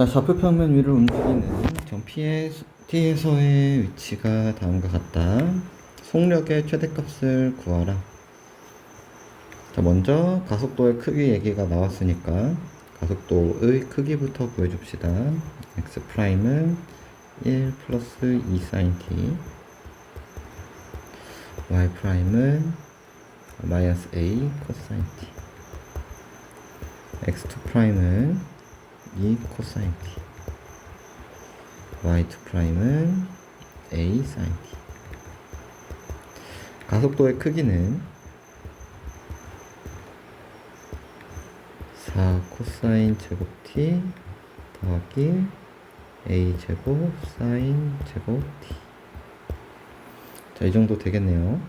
자, 좌표 평면 위를 움직이는 점 P의 T에서의 위치가 다음과 같다. 속력의 최대값을 구하라. 자, 먼저 가속도의 크기 얘기가 나왔으니까 가속도의 크기부터 구해줍시다. x 프라임은 1 플러스 2 sin t y 프라임은 마이너스 a 코사인 t x2 프라임은 2 코사인 t y2 프라임은 a 사인 t 가속도의 크기는 4 코사인 제곱 t 더하기 a 제곱 사인 제곱 t. 자, 이 정도 되겠네요.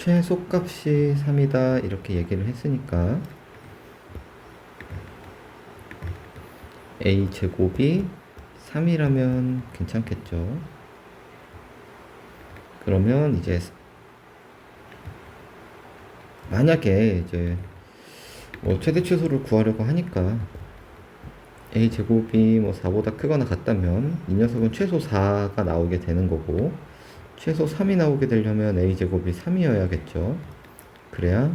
최소값이 3이다 이렇게 얘기를 했으니까 a 제곱이 3이라면 괜찮겠죠. 그러면 이제 만약에 이제 뭐 최대 최소를 구하려고 하니까 a 제곱이 뭐 4보다 크거나 같다면 이 녀석은 최소 4가 나오게 되는 거고 최소 3이 나오게 되려면 a 제곱이 3이어야겠죠. 그래야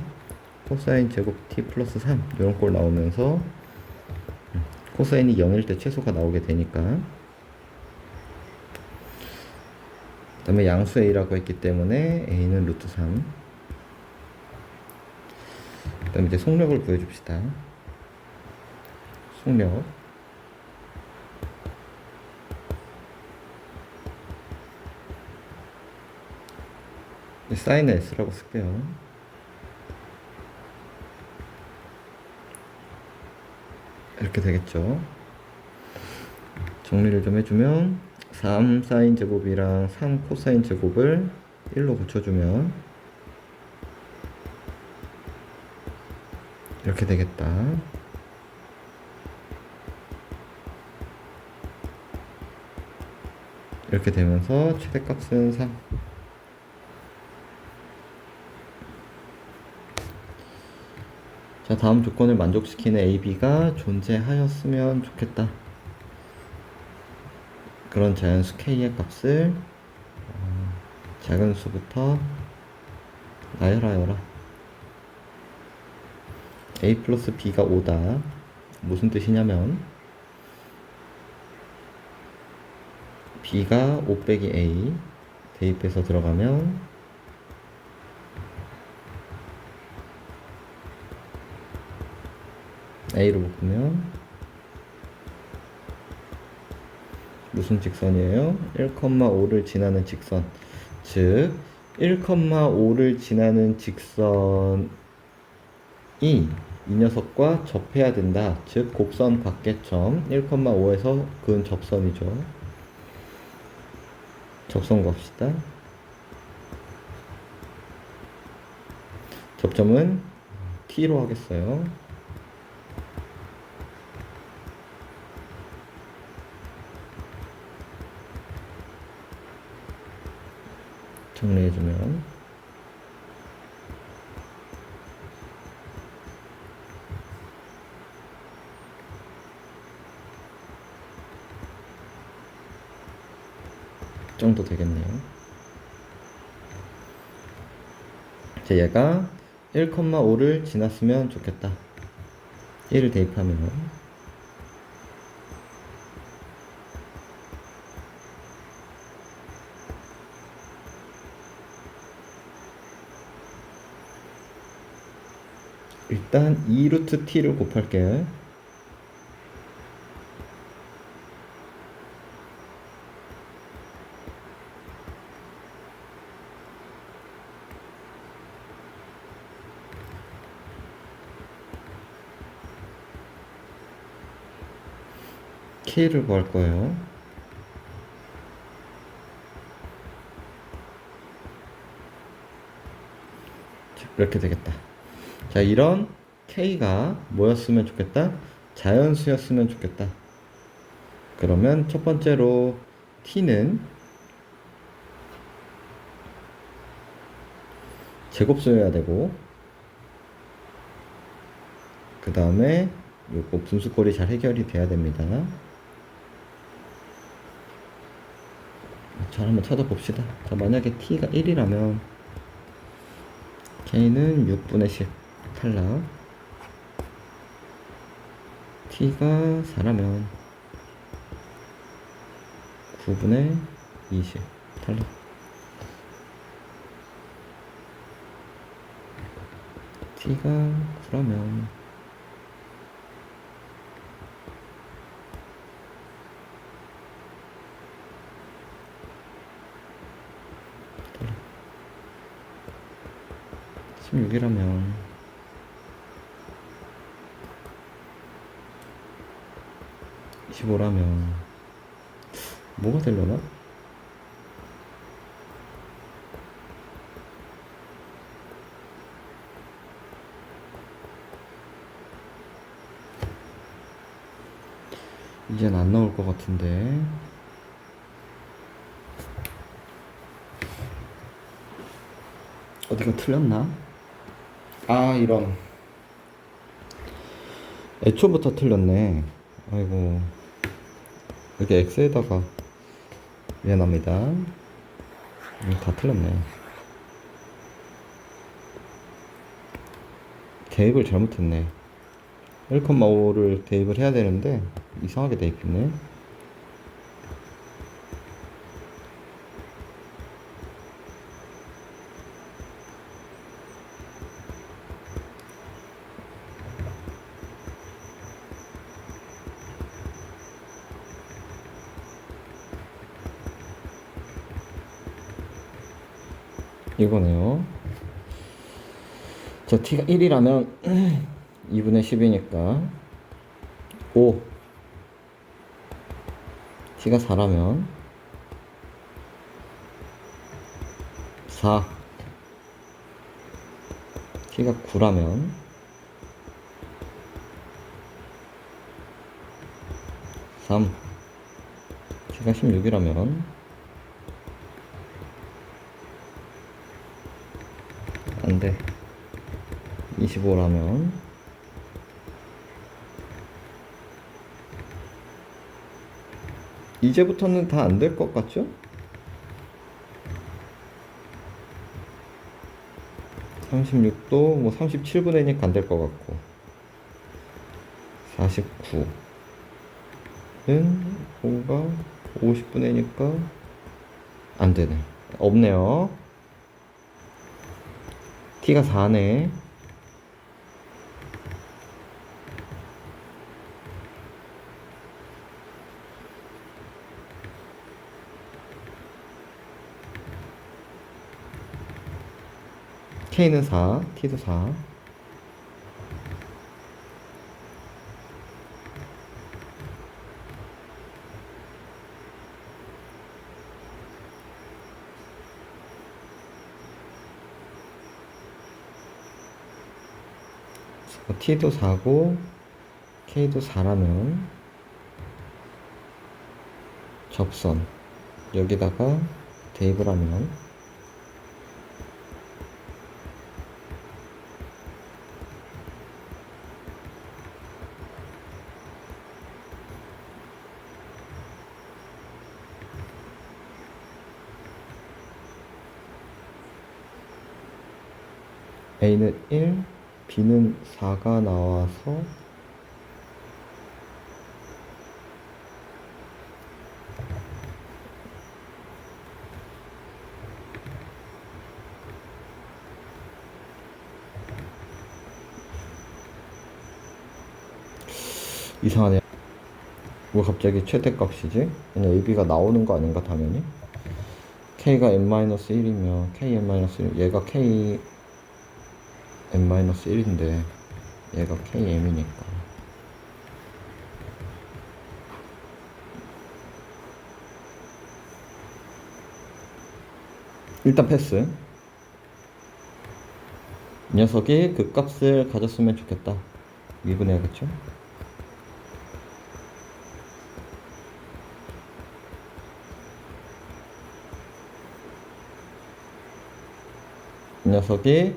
코사인 제곱 t 플러스 3 이런 꼴 나오면서 음, 코사인이 0일 때 최소가 나오게 되니까 그 다음에 양수 a라고 했기 때문에 a는 루트 3 그 다음에 이제 속력을 구해줍시다. 속력 사인 S라고 쓸게요. 이렇게 되겠죠. 정리를 좀 해주면 3 사인 제곱이랑 3 코사인 제곱을 1로 고쳐주면 이렇게 되겠다. 이렇게 되면서 최대값은 3. 자, 다음 조건을 만족시키는 AB가 존재하였으면 좋겠다. 그런 자연수 K의 값을 어, 작은 수부터 나열하여라. A 플러스 B가 5다. 무슨 뜻이냐면 B가 5 빼기 A 대입해서 들어가면 A로 묶으면 무슨 직선이에요? 1,5를 지나는 직선. 즉 1,5를 지나는 직선이 이 녀석과 접해야 된다. 즉 곡선 각계점. 1,5에서 그은 접선이죠. 접선 구합시다. 접점은 T로 하겠어요 정리해주면 정도 되겠네요. 자, 얘가 1,5를 지났으면 좋겠다. 1을 대입하면 일단 2루트 t를 곱할게요. k를 구할 거예요. 자, 이렇게 되겠다. 자, 이런 K가 뭐였으면 좋겠다? 자연수였으면 좋겠다. 그러면 첫 번째로 T는 제곱수여야 되고 그 다음에 요거 분수꼴이 잘 해결이 돼야 됩니다. 잘 한번 찾아봅시다. 자, 만약에 t가 1이라면 k는 6분의 10 탈락. t가 4라면 9분의 20 탈락. t가 9라면 십 16이라면 이십오라면 뭐가 되려나? 이젠 안 나올 것 같은데 어디가 틀렸나? 아 이런 애초부터 틀렸네 아이고 여기 X에다가 미안합니다. 이거 다 틀렸네. 대입을 잘못했네. 1,5를 대입을 해야 되는데 이상하게 대입했네 이거네요. 저 t가 1이라면 2분의 10이니까. 5 t가 4라면 4 t가 9라면 3 t가 16이라면 안 돼. 25라면 이제부터는 다 안 될 것 같죠? 36도 뭐 37분의 1이니까 안 될 것 같고 49는 5가 50분의 1이니까 안 되네. 없네요. T가 4네. k는 4, t도 4. T도 4고 k도 4라면 접선. 여기다가 대입을 하면 a는 1, b는 4가 나와서 이상하네. 왜 갑자기 최대값이지? 그냥 AB가 나오는 거 아닌가 당연히? K가 n-1이면 K n-1 얘가 K n-1인데 얘가 KM이니까. 일단 패스. 이 녀석이 그 값을 가졌으면 좋겠다. 미분해야겠죠? 이 녀석이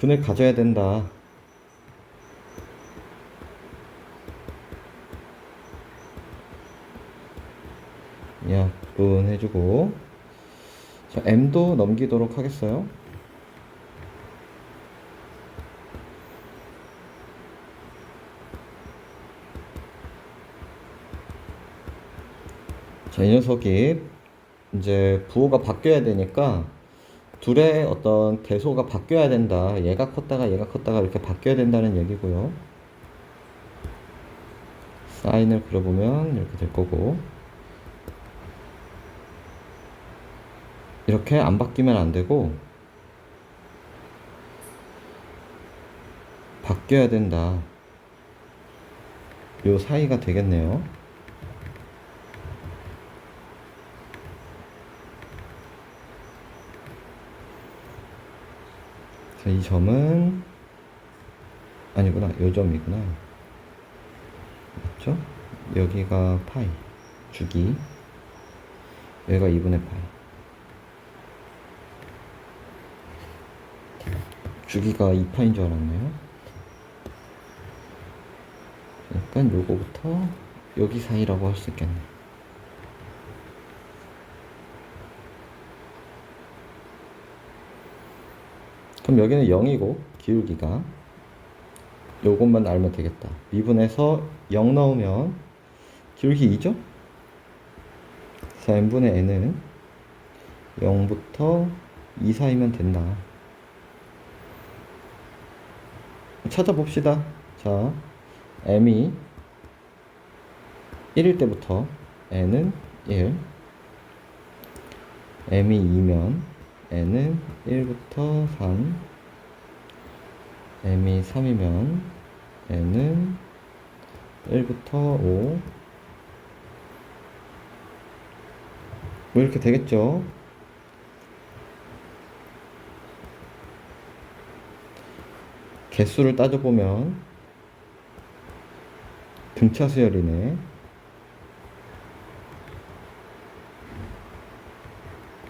근을 가져야 된다. 약분 해주고 자, M도 넘기도록 하겠어요. 자, 이 녀석이 이제 부호가 바뀌어야 되니까 둘의 어떤 대소가 바뀌어야 된다. 얘가 컸다가 얘가 컸다가 이렇게 바뀌어야 된다는 얘기고요. 사인을 그려보면 이렇게 될 거고. 이렇게 안 바뀌면 안 되고 바뀌어야 된다. 요 사이가 되겠네요 자, 이 점은 아니구나. 요 점이구나. 맞죠? 여기가 파이 주기. 여기가 2분의 파이. 주기가 2파인 줄 알았네요. 약간 요거부터 여기 사이라고 할 수 있겠네 그럼 여기는 0이고 기울기가 요것만 알면 되겠다. 미분에서 0 넣으면 기울기 2죠? 4n분의 n은 0부터 2 사이면 된다. 찾아봅시다. 자 m이 1일 때부터 n은 1 m이 2면 n은 1부터 3 m이 3이면 n은 1부터 5 뭐 이렇게 되겠죠? 개수를 따져보면 등차 수열이네.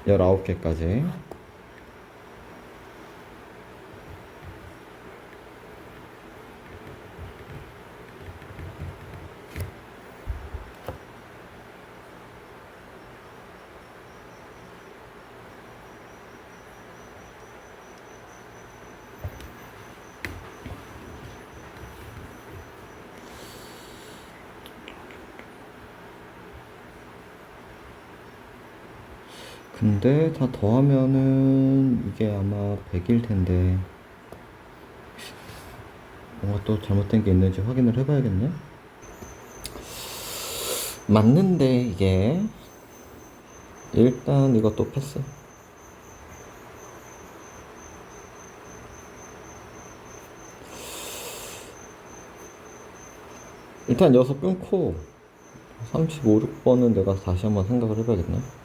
19개까지 근데 다 더하면은 이게 아마 100일 텐데 뭔가 또 잘못된 게 있는지 확인을 해봐야겠네? 맞는데 이게. 일단 이것도 패스. 일단 여기서 끊고 35, 6번은 내가 다시 한번 생각을 해봐야겠네